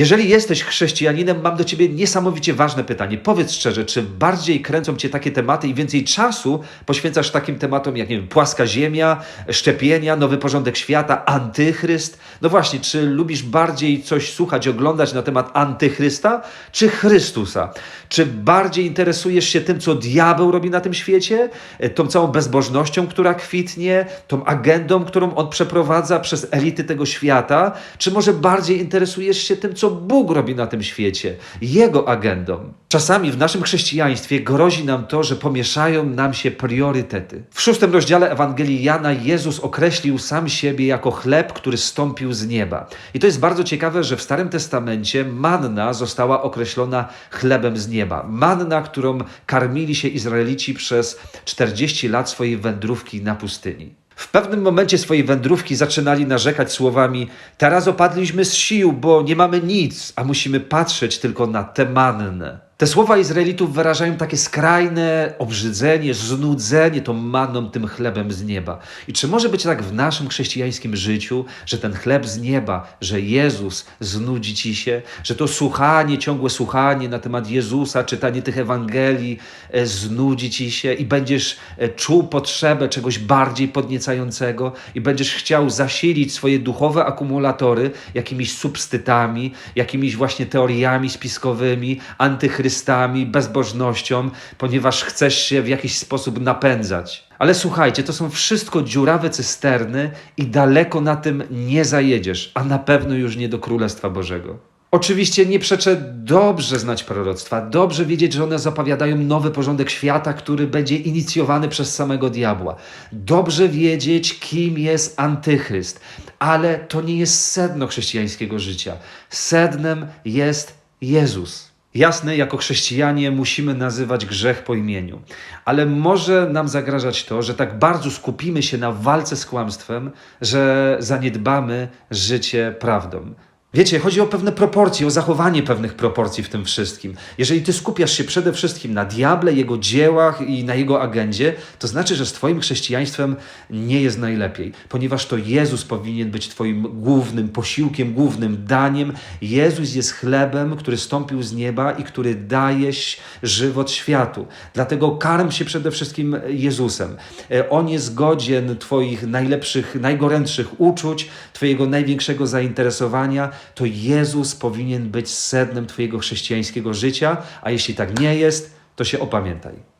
Jeżeli jesteś chrześcijaninem, mam do ciebie niesamowicie ważne pytanie. Powiedz szczerze, czy bardziej kręcą cię takie tematy i więcej czasu poświęcasz takim tematom jak, nie wiem, płaska ziemia, szczepienia, nowy porządek świata, antychryst? No właśnie, czy lubisz bardziej coś słuchać, oglądać na temat antychrysta, czy Chrystusa? Czy bardziej interesujesz się tym, co diabeł robi na tym świecie, e, tą całą bezbożnością, która kwitnie, tą agendą, którą on przeprowadza przez elity tego świata, czy może bardziej interesujesz się tym, co Bóg robi na tym świecie, Jego agendą? Czasami w naszym chrześcijaństwie grozi nam to, że pomieszają nam się priorytety. W szóstym rozdziale Ewangelii Jana Jezus określił sam siebie jako chleb, który stąpił z nieba. I to jest bardzo ciekawe, że w Starym Testamencie manna została określona chlebem z nieba. Manna, którą karmili się Izraelici przez 40 lat swojej wędrówki na pustyni. Pewnym momencie swojej wędrówki zaczynali narzekać słowami: Teraz opadliśmy z sił, bo nie mamy nic, a musimy patrzeć tylko na tę mannę. Te słowa Izraelitów wyrażają takie skrajne obrzydzenie, znudzenie tą manną, tym chlebem z nieba. I czy może być tak w naszym chrześcijańskim życiu, że ten chleb z nieba, że Jezus znudzi ci się, że to słuchanie, ciągłe słuchanie na temat Jezusa, czytanie tych Ewangelii e, znudzi ci się i będziesz e, czuł potrzebę czegoś bardziej podniecającego i będziesz chciał zasilić swoje duchowe akumulatory jakimiś substytami, jakimiś właśnie teoriami spiskowymi, bezbożnością, ponieważ chcesz się w jakiś sposób napędzać. Ale słuchajcie, to są wszystko dziurawe cysterny i daleko na tym nie zajedziesz, a na pewno już nie do Królestwa Bożego. Oczywiście nie przeczę dobrze znać proroctwa, dobrze wiedzieć, że one zapowiadają nowy porządek świata, który będzie inicjowany przez samego diabła. Dobrze wiedzieć, kim jest antychryst, ale to nie jest sedno chrześcijańskiego życia. Sednem jest Jezus. Jasne, jako chrześcijanie musimy nazywać grzech po imieniu, ale może nam zagrażać to, że tak bardzo skupimy się na walce z kłamstwem, że zaniedbamy życie prawdą. Wiecie, chodzi o pewne proporcje, o zachowanie pewnych proporcji w tym wszystkim. Jeżeli ty skupiasz się przede wszystkim na diable, jego dziełach i na jego agendzie, to znaczy, że z twoim chrześcijaństwem nie jest najlepiej, ponieważ to Jezus powinien być twoim głównym posiłkiem, głównym daniem. Jezus jest chlebem, który stąpił z nieba i który daje żywot światu. Dlatego karm się przede wszystkim Jezusem. E, On jest godzien twoich najlepszych, najgorętszych uczuć, twojego największego zainteresowania to Jezus powinien być sednem Twojego chrześcijańskiego życia, a jeśli tak nie jest, to się opamiętaj.